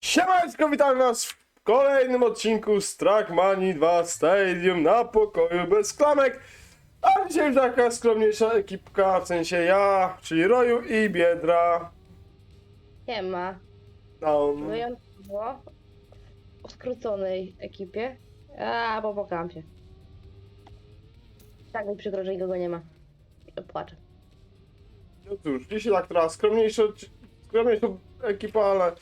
Siemaneczko, witam was w kolejnym odcinku z Trackmanii 2 Stadium na pokoju bez klamek. A dzisiaj taka skromniejsza ekipka, w sensie ja, czyli Roju i Biedra. Nie ma. No, Wyjątkowo w skróconej ekipie. A, popłakałam się. Tak mi przykro, że nikogo nie ma. Płaczę. no cóż, dzisiaj tak trochę skromniejsza, skromniejsza ekipa, ale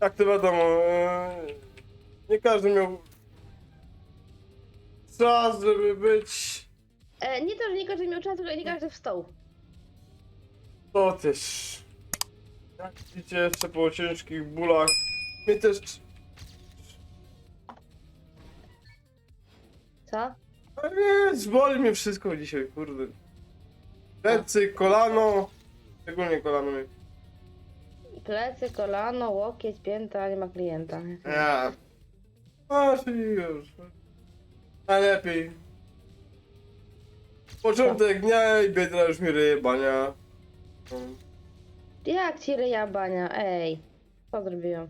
jak to wiadomo, e, nie każdy miał czas, żeby być E, nie to, że nie każdy miał czas, tylko nie każdy wstał. To też. Jak widzicie, jeszcze po ciężkich bólach. Mnie też. Co? A nie, boli mnie wszystko dzisiaj, kurde. Plecy, kolano. Szczególnie kolano mnie. Plecy, kolano, łokieć, pięta, nie ma klienta. Ja. A, czyli już. Najlepiej. Początek dnia i biedra już mi ryje bania. No. Jak ci ryja bania? Ej. Co zrobiłem?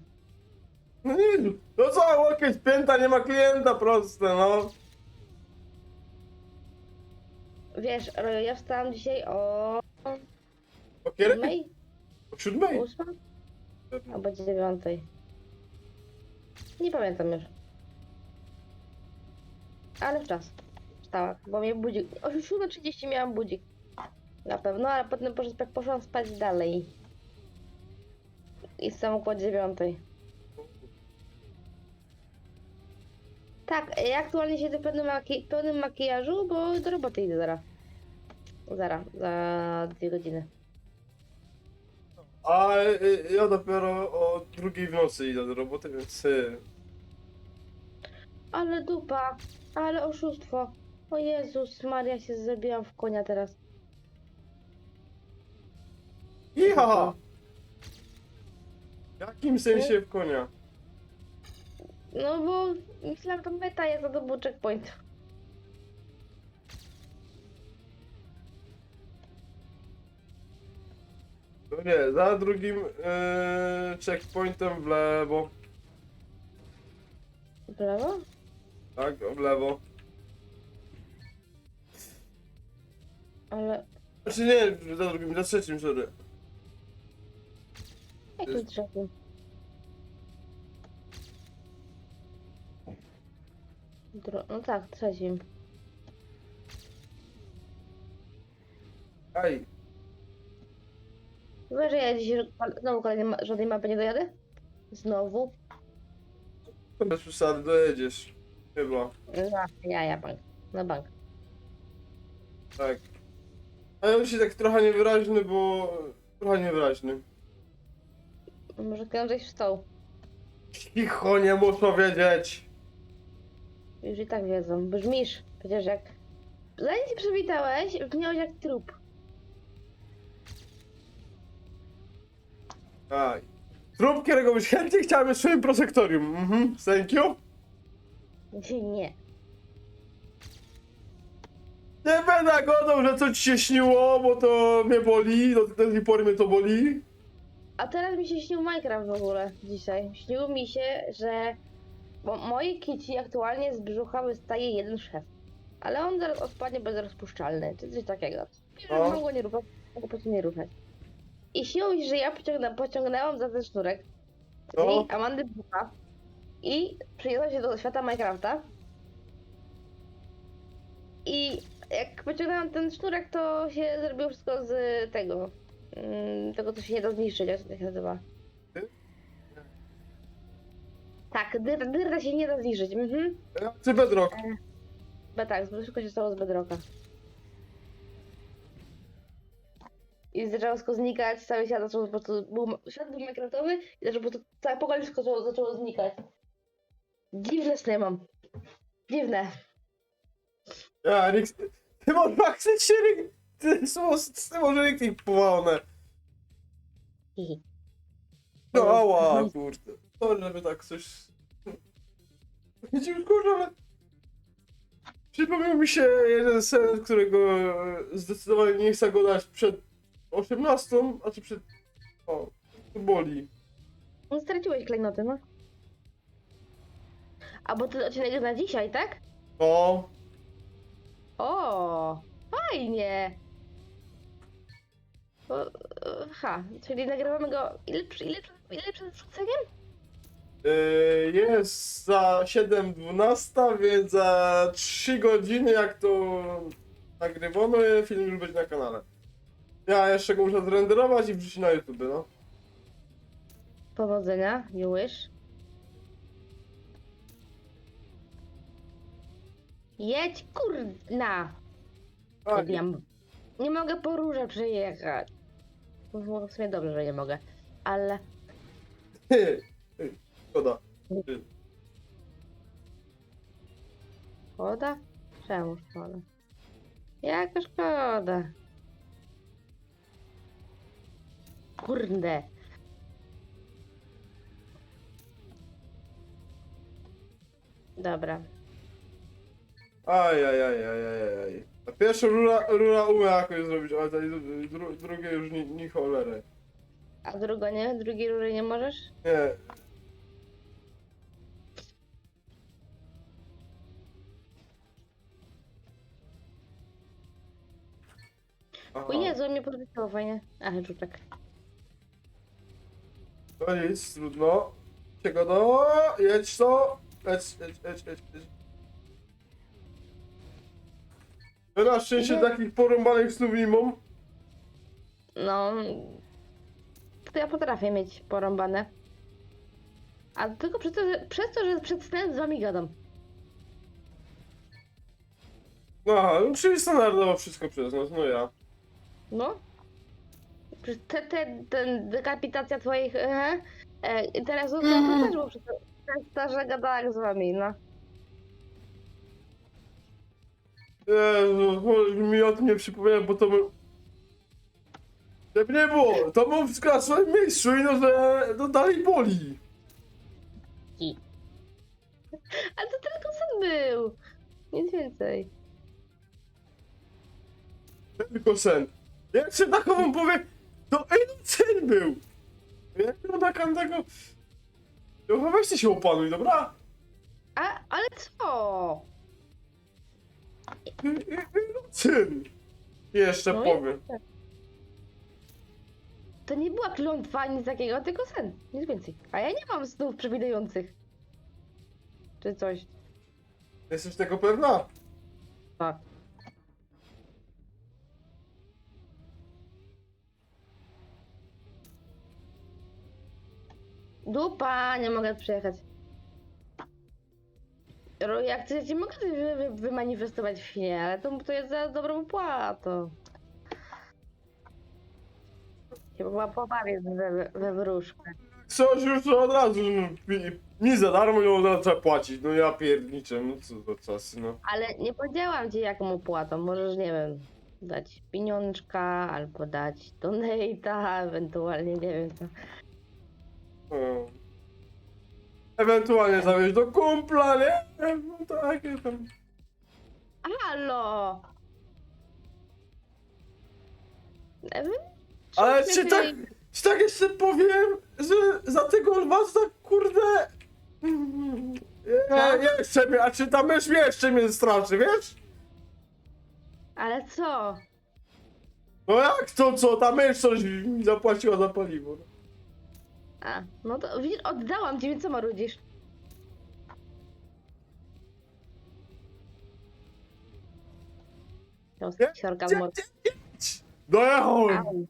No nie, no co, łokieć, pięta, nie ma klienta, proste, no. Wiesz, Rojo, ja wstałam dzisiaj o O kiedy? ósmej? O siódmej. Ósma? Albo dziewiątej. Nie pamiętam już. Ale w czas. Wstała, bo mnie budzik. O 7.30 miałam budzik. Na pewno, ale potem poszłam, spać- dalej. I wstałam około dziewiątej. Tak, ja aktualnie siedzę w pełnym, maki pełnym makijażu, bo do roboty idę zaraz. Zaraz, za dwie godziny. A y, ja dopiero o drugiej w nocy idę do roboty, więc y, Ale dupa, ale oszustwo. O Jezus Maria, się zrobiłam w konia teraz. Iha! W jakim sensie w konia? No bo myślałam, że to meta jest, to był checkpoint. No nie, za drugim y, checkpointem w lewo. W lewo? Tak, w lewo. Ale Znaczy nie, za drugim, za trzecim, sorry. jakim trzecim? Dro no tak, trzecim. Aj, Wiesz, że ja dzisiaj znowu kolejnej ma żadnej mapy nie dojadę? Znowu? bez przesady, dojedziesz. Chyba, Ja, ja, ja bank. Na bank. tak. A ja się tak trochę niewyraźny, bo... Trochę niewyraźny. Może kiedyś wstał. Cicho, nie muszę wiedzieć. Już i tak wiedzą. Brzmisz. Przecież jak... Zanim się przywitałeś, brzmiałeś jak trup. Aj. Trup, którego byś chętnie chciałem w swoim prosektorium. Mhm, thank you. Nie. Nie będę gadał, że co ci się śniło, bo to mnie boli, do tej pory mnie to boli. A teraz mi się śnił Minecraft w ogóle dzisiaj. Śniło mi się, że bo moje kici aktualnie z brzucha wystaje jeden szef. Ale on zaraz odpadnie bezrozpuszczalny, czy coś takiego. Nie No. wiem, mogło nie ruszać, mogło po prostu nie ruszać. I się, że ja pociągnę, pociągnęłam za ten sznurek, No. czyli Amandy Brzucha i przyjechałam się do świata Minecrafta. I jak pociągnęłam ten sznurek, to się zrobiło wszystko z tego, mm, tego co się nie da zniszczyć, jak to się nazywa. Tak, dyr, dyrda się nie da zniszczyć. Mhm. Ty bedrock. Bo tak, wszystko się stało z bedroka. I zaczęło wszystko znikać, cały świat zaczął po prostu, był, świat był minecraftowy i zaczął po prostu, całe wszystko zaczęło, zaczęło znikać. Dziwne sny mam. Dziwne. Ja, Rick... Ty może faktycznie, Rick... Ty, ty może Rick ich powalone. Hihi. No ała, kurde. Sorry, żeby tak coś... Widzisz, kurde, ale... Przypomniał mi się jeden sen, którego zdecydowanie nie chcę go dać przed 18, a czy przed... O, to boli. No straciłeś klejnoty, no. A bo ten odcinek jest na dzisiaj, tak? O, O, fajnie. O, e, Ha, czyli nagrywamy go ile, przy- ile, ile przed wrzuceniem? yy, jest za 7.12, więc za 3 godziny jak to nagrywamy, film już będzie na kanale. Ja jeszcze go muszę zrenderować i wrzucić na YouTube, no. Powodzenia, you wish. Jedź, kurna! Tak, Ja m- nie mogę po róże przejechać. Było w sumie dobrze, że nie mogę. Ale Szkoda. szkoda? Czemu szkoda? Jaka szkoda? Kurde. Dobra. Aj, aj, aj, aj, aj, aj. A pierwszą rura, rura umie jakoś zrobić, ale tej dru, drugie już ni, ni cholery. A drugo nie? Drugiej rury nie możesz? Nie. Aha, O Jezu, mnie podwyciął fajnie. Ach, żuczek. To nic, trudno. Czego do? Jedź to. Jedź, jedź, jedź, jedź, jedź. Ja na szczęście takich porąbanych snów nie mam. No. To ja potrafię mieć porąbane. A tylko przez to, że, przez to, że przed snem z wami gadam. Aha, no czyli standardowo wszystko przez nas, no ja. No. Te, te, ten dekapitacja twoich e, e, interesów to też było przez to, że gadałam z wami, no. Jezu, chodź mi o tym nie przypomniałem, bo to był... Żeby nie było, to był na swoim miejscu i no, że no dalej boli. I. Ale to tylko sen był. Nic więcej. Tylko sen. Jak się takową powie, to ej, sen był. Jak taka tego... No weźcie się opanuj, dobra? A, ale co? No, Sen. Jeszcze No i- powiem. To nie była klątwa, nic takiego, tylko sen. Nic więcej. A ja nie mam snów przewidujących. Czy coś. Jesteś tego pewna? Tak. Dupa, nie mogę przyjechać. Ro- Jak chcecie, mogę coś wy, wy, wymanifestować w filmie, ale to, to jest za dobrą płatą. Chyba pobawię we, we, wróżkę. Coś już od razu no, mi, mi za darmo i od razu trzeba płacić. No ja pierniczę, no co za czasy, no. Ale nie powiedziałam ci jaką płatą. Możesz, nie wiem, dać pieniążka albo dać donate'a, ewentualnie, nie wiem co. No. Ewentualnie zawieźć do kumpla, nie? No takie tam. Halo! Ale Czy tak, czy tak jeszcze powiem, że za tego tak kurde... Co? Nie, jeszcze mnie, a czy ta mysz mnie jeszcze mnie straszy, wiesz? Ale co? No jak to co, ta mysz coś mi zapłaciła za paliwo. A, no to widzisz, oddałam ci, więc co marudzisz? Siorka Gdzie- mor... gdzie- gdzie- Dojechałem, Au,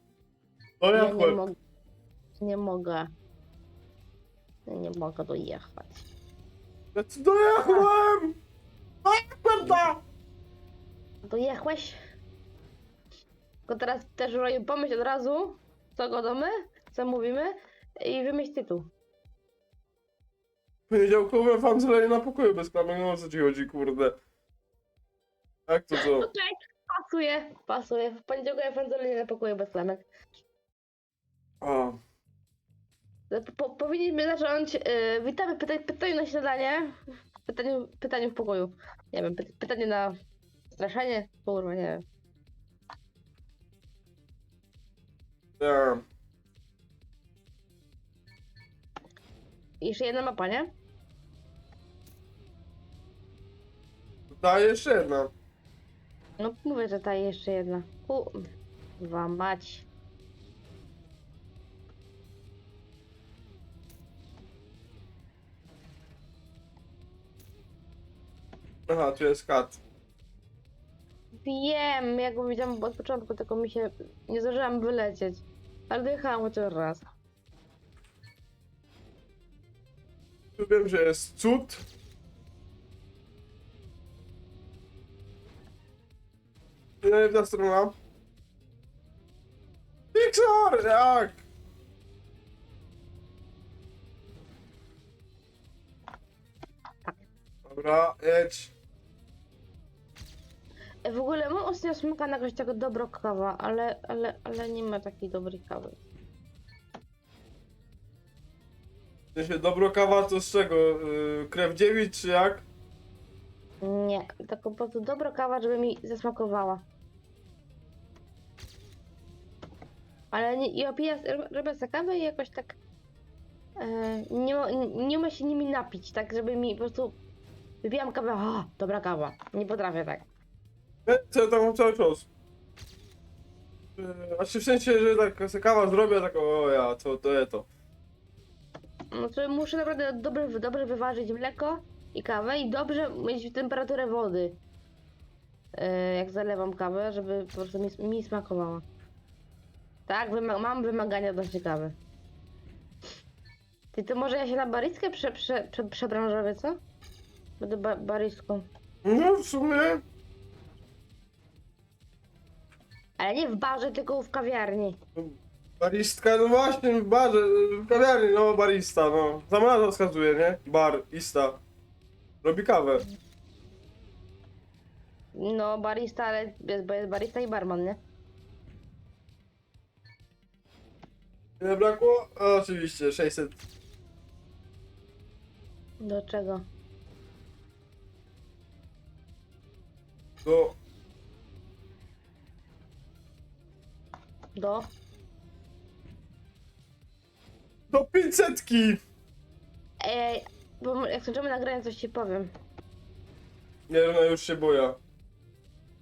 Ja nie dojechałem. mogę. Nie mogę. Ja nie mogę dojechać. Ja tu Dojechałem! Dojechałem ta! Dojechłeś? Tylko teraz też Roju pomyśl od razu, co godamy, co mówimy i wymyśl tytuł. Poniedziałkowe fanzlenie na pokoju bez klamek, no o co ci chodzi, kurde? Jak to co? Okej, pasuje, pasuje. W poniedziałek na pokoju bez klamek. A, Po, powinniśmy zacząć. Yy, witamy pyta, pytanie na śniadanie. Pytanie, pytanie w pokoju. Nie wiem, py, pytanie na straszenie. Kurwa, nie wiem. ja. Jeszcze jedna mapa, nie? Ta jeszcze jedna. No mówię, że ta jeszcze jedna. Kurwa mać. Aha, tu jest kat. Wiem, jak go widziałam od początku, tylko mi się nie zdążyłam wylecieć. Ale dojechałam chociaż raz. Wiem, że jest cud. I najlepsza strona. Pixar! Jak? Dobra, jedź. W ogóle mam ostatnio smoka na jakąś tego dobro kawa, ale, ale, ale nie ma takiej dobrej kawy. W sensie dobro kawa to z czego? Yy, krew dziewic czy jak? Nie, tylko po prostu dobra kawa, żeby mi zasmakowała. Ale nie, ja piję, robię sobie kawę i jakoś tak e, nie, ma, nie się nimi napić, tak żeby mi po prostu wypijam kawę, o, dobra kawa. Nie potrafię tak. E, Co ja tam mam cały czas? Yy, Znaczy w sensie, że tak se kawa zrobię, tak o ja, co to jest to. No to muszę naprawdę dobrze, dobrze wyważyć mleko i kawę i dobrze mieć temperaturę wody. E, jak zalewam kawę, żeby po prostu mi, mi smakowała. Tak, wyma mam wymagania odnośnie kawy. Ty, to może ja się na baristkę prze, prze, prze, przebranżowię, co? Będę ba baristką. No w sumie. Ale nie w barze, tylko w kawiarni. Baristka, no właśnie, w barze, w kawiarni, no barista, no. Sama nazwa wskazuje, nie? Barista. Robi kawę. No, barista, ale jest, bo jest barista i barman, nie? Ile brakło? O, oczywiście, 600. Do czego? Do... Do? Do 500! Ej, bo jak skończymy nagranie, coś ci powiem. Nie, no już się boję.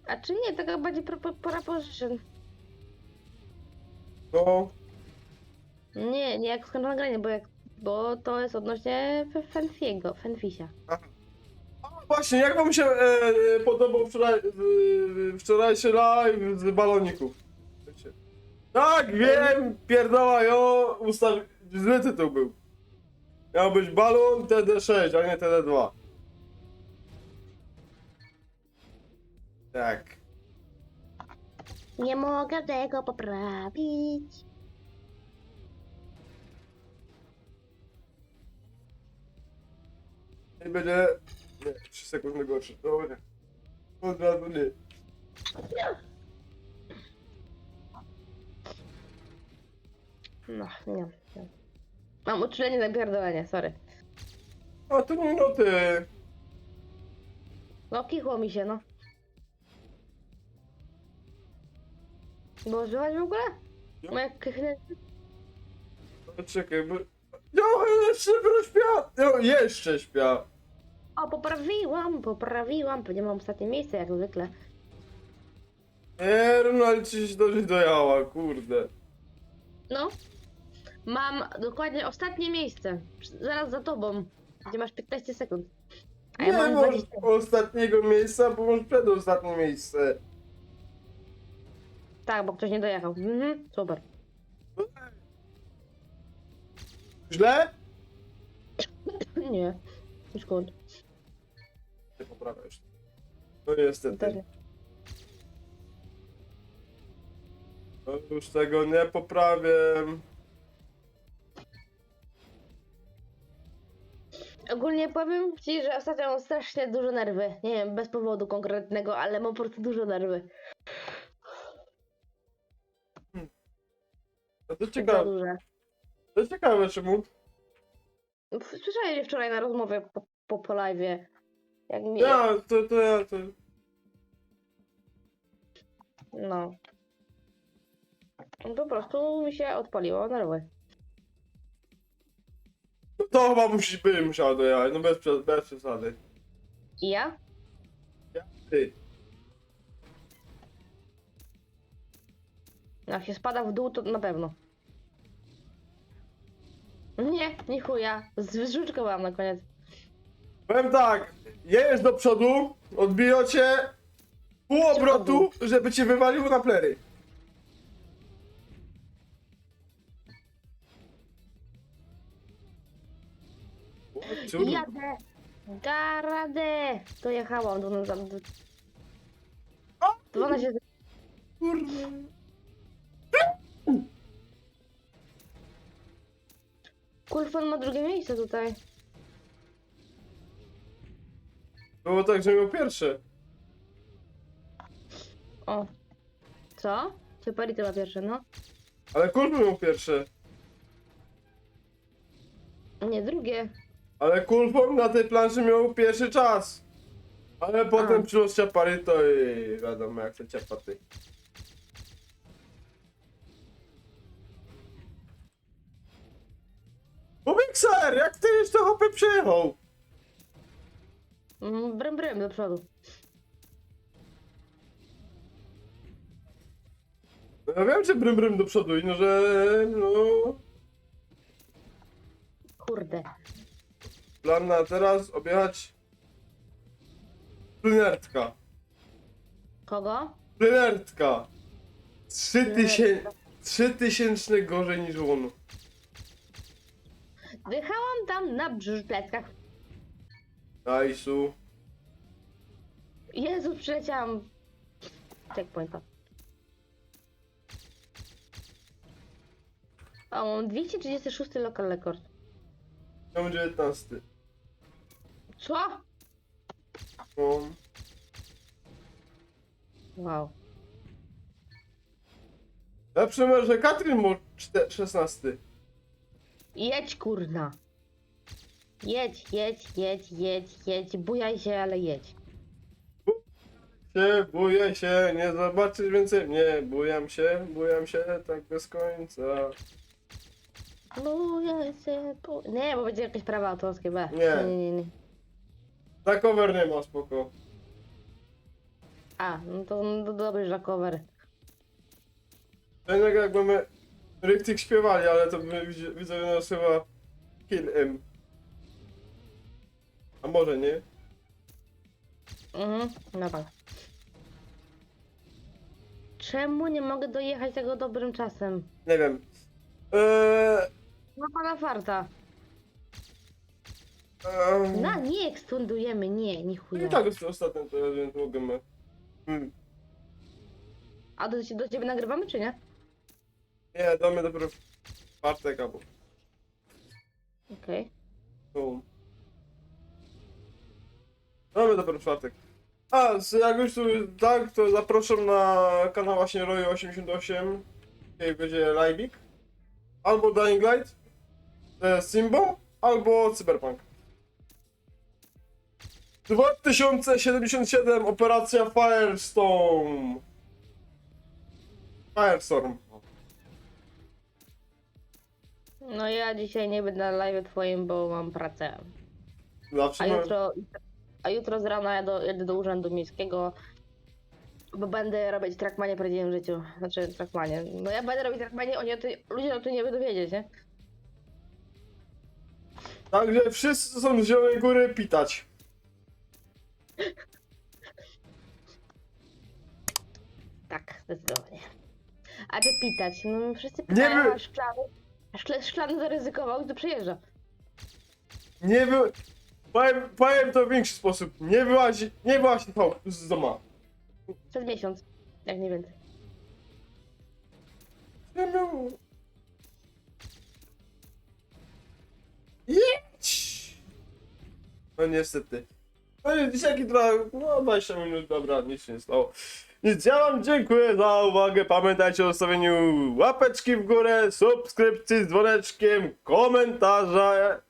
A czy nie, taka bardziej pro, pro, proposition. No, Nie, nie jak skończę nagranie, bo jak, bo to jest odnośnie F- Fenfiego, Fenfisia. a właśnie, jak wam się e, e, podobał wczoraj, e, wczorajszy live z baloników? Tak, wiem, pierdoła, jo, ustaw... Zły tytuł był. Miał być balon TD6, a nie TD2. Tak. Nie mogę tego poprawić. Nie będzie... Nie, 3 sekundy gorszy. No nie. Od razu nie. No, nie, nie. Mam uczulenie na pierdolenie, sorry. A to nie no ty. No, kichło mi się, no. Było słychać w ogóle? No. Moje kichnę... Czekaj, bo... No, jeszcze śpia! No, jeszcze śpia. O, poprawiłam, poprawiłam. Pewnie mam ostatnie miejsce, jak zwykle. Nie, no ale ci się dobrze dojała, kurde. No. Mam dokładnie ostatnie miejsce. Zaraz za tobą. Gdzie masz 15 sekund. A ja Nie mam masz 20. ostatniego miejsca, bo masz przedostatnie miejsce. Tak, bo ktoś nie dojechał. Mhm, super. Źle? Nie. Skąd? Nie poprawiasz. No Też niestety. nie. No już tego nie poprawię. Ogólnie powiem ci, że ostatnio mam strasznie dużo nerwy. Nie wiem, bez powodu konkretnego, ale mam po prostu dużo nerwy. No to Za ciekawe, duże. to ciekawe czemu. Słyszałeś wczoraj na rozmowie po, po, po live'ie. Jak mi... Ja, to, to ja, to... No. Po prostu mi się odpaliło nerwy. To chyba musi być musiała dojechać, no bez, prze- bez przesady. I ja? Ty. Jak się spada w dół, to na pewno. Nie, nie chuja. Z żuczką mam na koniec. Powiem tak, jedziesz do przodu, odbiją cię pół obrotu, żeby cię wywaliło na plery. Cud. Jadę! Garadę! Dojechałam do... do, do... O! 12 Kurde. Kulfon ma drugie miejsce tutaj. Było tak, że miał pierwsze. O. Co? Ciepari chyba pierwsze, no. Ale Kulfon miał pierwsze. Nie, drugie. Ale Kulfon na tej planszy miał pierwszy czas. Ale potem przylos ciapary to i wiadomo jak to ciapaty. Bubikser, jak ty to hopy przyjechał? Mm, Brym, brym do przodu. No ja wiem, że brym brym do przodu i no, że no... Kurde. Plan na teraz objechać... Plynertka. Kogo? Plynertka. Trzy tysięcy... Trzy tysięczne gorzej niż on. Wjechałam tam na brz- pleckach. Najsu. Jezu, przyleciałam. Checkpointa. O, mam 236 local record. Mam 19. Co? No. Wow. Lepszy numer, że Katrin czte- 16. Jedź, kurna. Jedź, jedź, jedź, jedź, jedź. Bujaj się, ale jedź. Się, buję się, nie zobaczysz więcej mnie. Bujam się, bujam się tak bez końca. Bujaj się, bu... Nie, bo będzie jakieś prawa autorskie, B. Nie. Nie, nie, nie. Na cover nie ma, spoko. A, no to, no to dobry za cover. To jednak jakby my Ryktyk śpiewali, ale to by widz- widzowie nas chyba Kill M. A może nie? Mhm, dobra. Czemu nie mogę dojechać tego dobrym czasem? Nie wiem. Eee, Ma pana farta. eee, Na, nie ekstundujemy, nie, nie I chuja. tak jest ostatnio to, więc możemy. Hmm. A do, do ciebie nagrywamy, czy nie? Nie, damy dopiero w czwartek albo Okej. No. Mamy dopiero czwartek. A, z- jak już tu tak, to zapraszam na kanał właśnie Roy88. Tutaj będzie live'ik. Albo Dying Light, e, Simbo, albo Cyberpunk. 2077 Operacja Firestorm. Firestorm. No ja dzisiaj nie będę na live twoim, bo mam pracę. Zawsze A mam- jutro, a jutro z rana jadę, jadę do urzędu miejskiego, bo będę robić trackmanie w prawdziwym życiu. Znaczy trackmanie. No ja będę robić trackmanie, oni o tym, ludzie o tym nie będą wiedzieć, nie? Także wszyscy są z Zielonej Góry pitać. Tak, zdecydowanie. A czy pitać? No wszyscy Nie pytają, wy- a szklany, a szkle, szklany zaryzykował i przejeżdża. Nie wy... Powiem, powiem to w większy sposób. Nie wyłazi, nie wyłazi to z doma. Przez miesiąc, jak nie więcej. Nie miał... No niestety. No i dzisiaj trochę, no 20 minut, dobra, nic się nie stało. Nic, ja wam dziękuję za uwagę. Pamiętajcie o zostawieniu łapeczki w górę, subskrypcji z dzwoneczkiem, komentarza.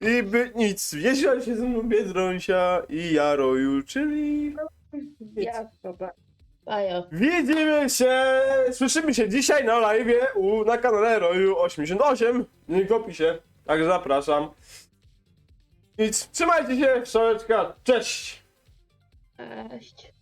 I by nic, jeździła się ze mną Biedronsia i Jaroju, czyli... Ja, dobra. Ajo. Widzimy się, słyszymy się dzisiaj na live u, na kanale Roju88. Link w opisie. Także zapraszam. Nic, trzymajcie się, szałeczka, cześć! Cześć.